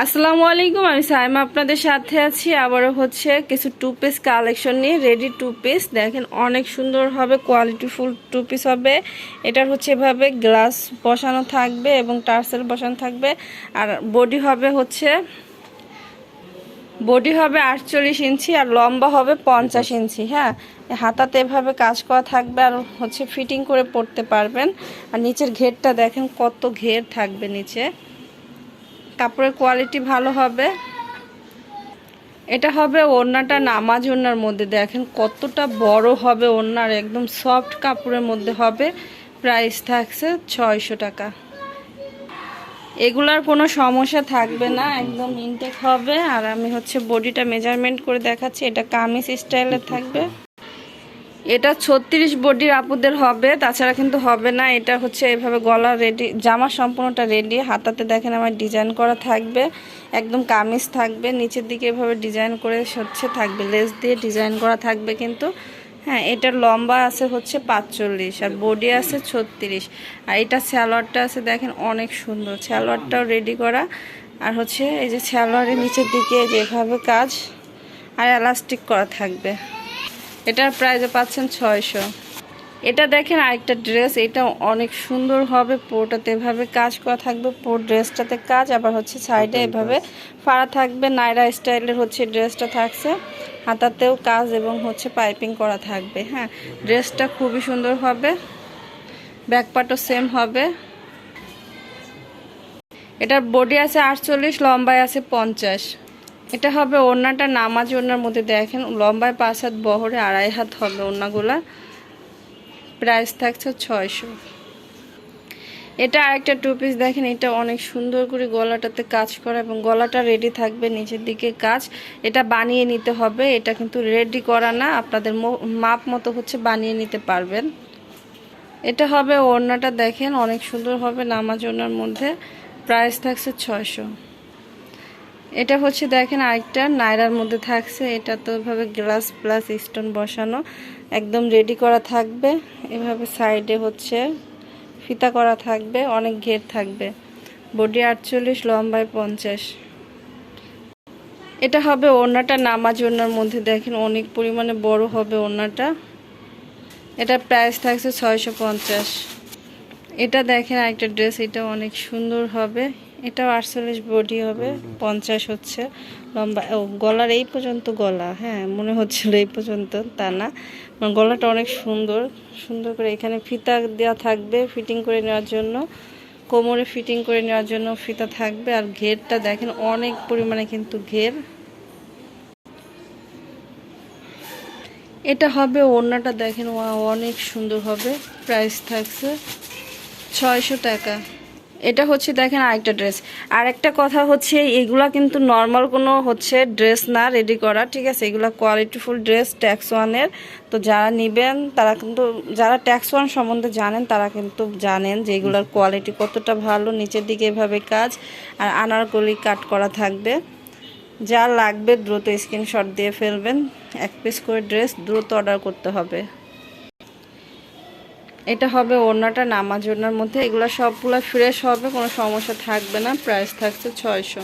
আসসালামু আলাইকুম, আমি সাইমা আপনাদের সাথে আছি। আবারও হচ্ছে কিছু টু পিস কালেকশন নিয়ে রেডি টু পিস দেখেন, অনেক সুন্দর হবে কোয়ালিটিফুল টু পিস হবে। এটার হচ্ছে এভাবে গ্লাস বসানো থাকবে এবং টার্সেল বসানো থাকবে। আর বডি হবে হচ্ছে বডি হবে আটচল্লিশ ইঞ্চি আর লম্বা হবে পঞ্চাশ ইঞ্চি হ্যাঁ? হাতাতে এভাবে কাজ করা থাকবে আর হচ্ছে ফিটিং করে পড়তে পারবেন। আর নিচের ঘেরটা দেখেন কত ঘের থাকবে নিচে। কাপড়ের কোয়ালিটি ভালো হবে। এটা হবে ওড়নাটা নামাজ ওড়নার মধ্যে। দেখেন কতটা বড় হবে ওড়নার, একদম সফট কাপড়ের মধ্যে হবে। প্রাইস থাকছে ছয়শো টাকা। এগুলার কোনো সমস্যা থাকবে না, একদম ইনটেক হবে। আর আমি হচ্ছে বডিটা মেজারমেন্ট করে দেখাচ্ছি, এটা কামিজ স্টাইলের থাকবে। এটা ছত্রিশ বডির আপুদের হবে, তাছাড়া কিন্তু হবে না। এটা হচ্ছে এভাবে গলা রেডি জামা সম্পূর্ণটা রেডি হাতাতে দেখেন আমার ডিজাইন করা থাকবে, একদম কামিজ থাকবে। নিচের দিকে এভাবে ডিজাইন করে হচ্ছে থাকবে লেস দিয়ে ডিজাইন করা থাকবে কিন্তু। হ্যাঁ এটার লম্বা আছে হচ্ছে পাঁচচল্লিশ আর বডি আছে ছত্রিশ। আর এটা স্যালোয়ারটা আছে, দেখেন অনেক সুন্দর। স্যালোয়ারটাও রেডি করা। আর হচ্ছে এই যে স্যালোয়ারের নিচের দিকে যেভাবে কাজ, আর এলাস্টিক করা থাকবে। এটার প্রাইসে পাচ্ছেন ছয়শো। এটা দেখেন আরেকটা ড্রেস এটা অনেক সুন্দর হবে পুরোটাতে এভাবে কাজ করা থাকবে পুরো ড্রেসটাতে কাজ আবার হচ্ছে সাইডে এভাবে ফাড়া থাকবে নাইরা স্টাইলের হচ্ছে ড্রেসটা থাকছে হাতাতেও কাজ এবং হচ্ছে পাইপিং করা থাকবে হ্যাঁ। ড্রেসটা খুবই সুন্দর হবে ব্যাকপাটও সেম হবে। এটার বডি আছে আটচল্লিশ লম্বায় আছে পঞ্চাশ। এটা হবে ওড়নাটা নামাজ ওড়নার মধ্যে দেখেন, লম্বায় পাঁচ হাত, বহরে আড়াই হাত হবে ওড়নাগুলা। প্রাইস থাকছে ছয়শো। এটা আরেকটা টু পিস দেখেন এটা অনেক সুন্দর করে গলাটাতে কাজ করা এবং গলাটা রেডি থাকবে নিচের দিকে কাজ। এটা বানিয়ে নিতে হবে, এটা কিন্তু রেডি করা না, আপনাদের মাপ মতো হচ্ছে বানিয়ে নিতে পারবেন। এটা হবে ওড়নাটা দেখেন, অনেক সুন্দর হবে নামাজ ওড়নার মধ্যে। প্রাইস থাকছে ছয়শো। এটা হচ্ছে দেখেন আরেকটা, নাইরার মধ্যে থাকছে। এটা তো এভাবে গ্লাস প্লাস স্টোন বসানো। একদম রেডি করা থাকবে। এভাবে সাইডে হচ্ছে ফিতা করা থাকবে, অনেক ঘের থাকবে। বডি আটচল্লিশ, লম্বায় পঞ্চাশ। এটা হবে ওড়নাটা, নামাজ ওড়নার মধ্যে দেখেন অনেক পরিমাণে বড় হবে ওড়নাটা। এটা প্রাইস থাকছে ছয়শো পঞ্চাশ। এটা দেখেন একটা ড্রেস, এটা অনেক সুন্দর হবে। এটাও আটচল্লিশ বডি হবে, পঞ্চাশ হচ্ছে। লম্বা, ও, গলার এই পর্যন্ত গলা হ্যাঁ মনে হচ্ছিল এই পর্যন্ত, তা না। গলাটা অনেক সুন্দর সুন্দর করে এখানে ফিতা দেওয়া থাকবে ফিটিং করে নেওয়ার জন্য। কোমরে ফিটিং করে নেওয়ার জন্য ফিতা থাকবে, আর ঘেরটা দেখেন অনেক পরিমাণে কিন্তু ঘের। এটা হবে ওড়নাটা দেখেন অনেক সুন্দর হবে প্রাইস থাকছে ছয়শো টাকা। এটা হচ্ছে দেখেন আরেকটা ড্রেস আর একটা কথা হচ্ছে, এগুলা কিন্তু নর্মাল কোনো হচ্ছে ড্রেস না রেডি করা, ঠিক আছে? এগুলা কোয়ালিটিফুল ড্রেস ট্যাক্স ওয়ানের তো যারা নেবেন, তারা কিন্তু, যারা ট্যাক্স ওয়ান সম্বন্ধে জানেন, তারা কিন্তু জানেন যে এগুলার কোয়ালিটি কতটা ভালো, নিচের দিকে এভাবে কাজ, আর আনারকলি কাট করা থাকবে। যা লাগবে, দ্রুত স্ক্রিনশট দিয়ে ফেলবেন। এক পিস করে ড্রেস দ্রুত অর্ডার করতে হবে। এটা হবে ওড়নাটা নামাজ ওড়নার মধ্যে। এগুলো সবগুলো ফ্রেশ হবে কোনো সমস্যা থাকবে না। প্রাইস থাকছে ছয়শো।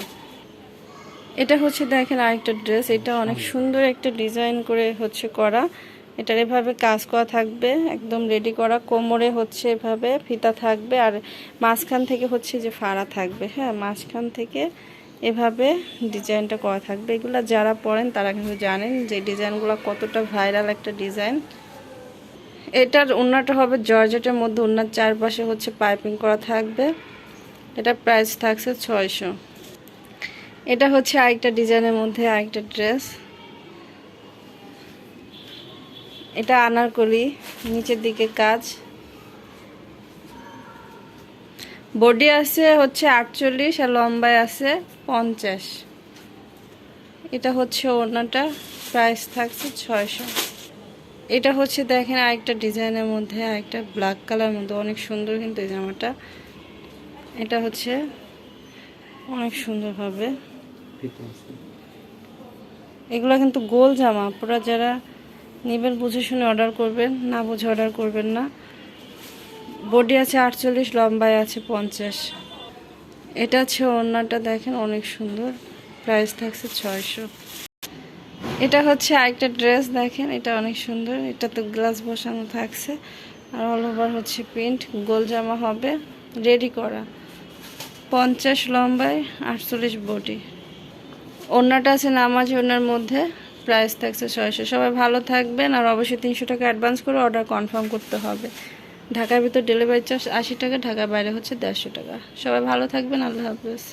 এটা হচ্ছে দেখেন আরেকটা ড্রেস এটা অনেক সুন্দর একটা ডিজাইন করে হচ্ছে করা। এটার এভাবে কাজ করা থাকবে একদম রেডি করা। কোমরে হচ্ছে এভাবে ফিতা থাকবে আর মাঝখান থেকে হচ্ছে যে ফাড়া থাকবে। হ্যাঁ মাঝখান থেকে এভাবে ডিজাইনটা করা থাকবে। এগুলো যারা পড়েন তারা কিন্তু জানেন যে ডিজাইনগুলো কতটা ভাইরাল একটা ডিজাইন এটার উন্নাটা হবে জর্জেটের মধ্যে, উন্নার চারপাশে হচ্ছে পাইপিং করা থাকবে। এটা প্রাইস থাকছে ছয়শো। এটা হচ্ছে আরেকটা ডিজাইনের মধ্যে আরেকটা ড্রেস। এটা আনারকলি, নিচের দিকে কাজ। বডি আছে হচ্ছে আটচল্লিশ আর লম্বায় আছে পঞ্চাশ। এটা হচ্ছে ওড়নাটা, প্রাইস থাকছে ছয়শো। এটা হচ্ছে দেখেন আরেকটা ডিজাইনের মধ্যে, আরেকটা ব্ল্যাক কালার মধ্যে। অনেক সুন্দর কিন্তু এই জামাটা। এটা হচ্ছে অনেক সুন্দর হবে এগুলো কিন্তু গোল জামা। পুরো যারা নেবেন বুঝে শুনে অর্ডার করবেন, না বুঝে অর্ডার করবেন না। বডি আছে আটচল্লিশ, লম্বায় আছে পঞ্চাশ। এটা হচ্ছে ওড়নাটা দেখেন অনেক সুন্দর। প্রাইস থাকছে ছয়শো। এটা হচ্ছে আরেকটা ড্রেস, দেখেন, এটা অনেক সুন্দর। এটা তো গ্লাস বসানো থাকছে। আর অল ওভার হচ্ছে প্রিন্ট, গোল জামা হবে রেডি করা। পঞ্চাশ লম্বায় আটচল্লিশ বডি ওড়নাটা আছে নামাজ ওড়নার মধ্যে প্রাইস থাকছে ছয়শো। সবাই ভালো থাকবেন আর অবশ্যই তিনশো টাকা অ্যাডভান্স করে অর্ডার কনফার্ম করতে হবে। ঢাকার ভিতর ডেলিভারি চার্জ আশি টাকা, ঢাকার বাইরে হচ্ছে দেড়শো টাকা। সবাই ভালো থাকবেন, আল্লাহ হাফেজ।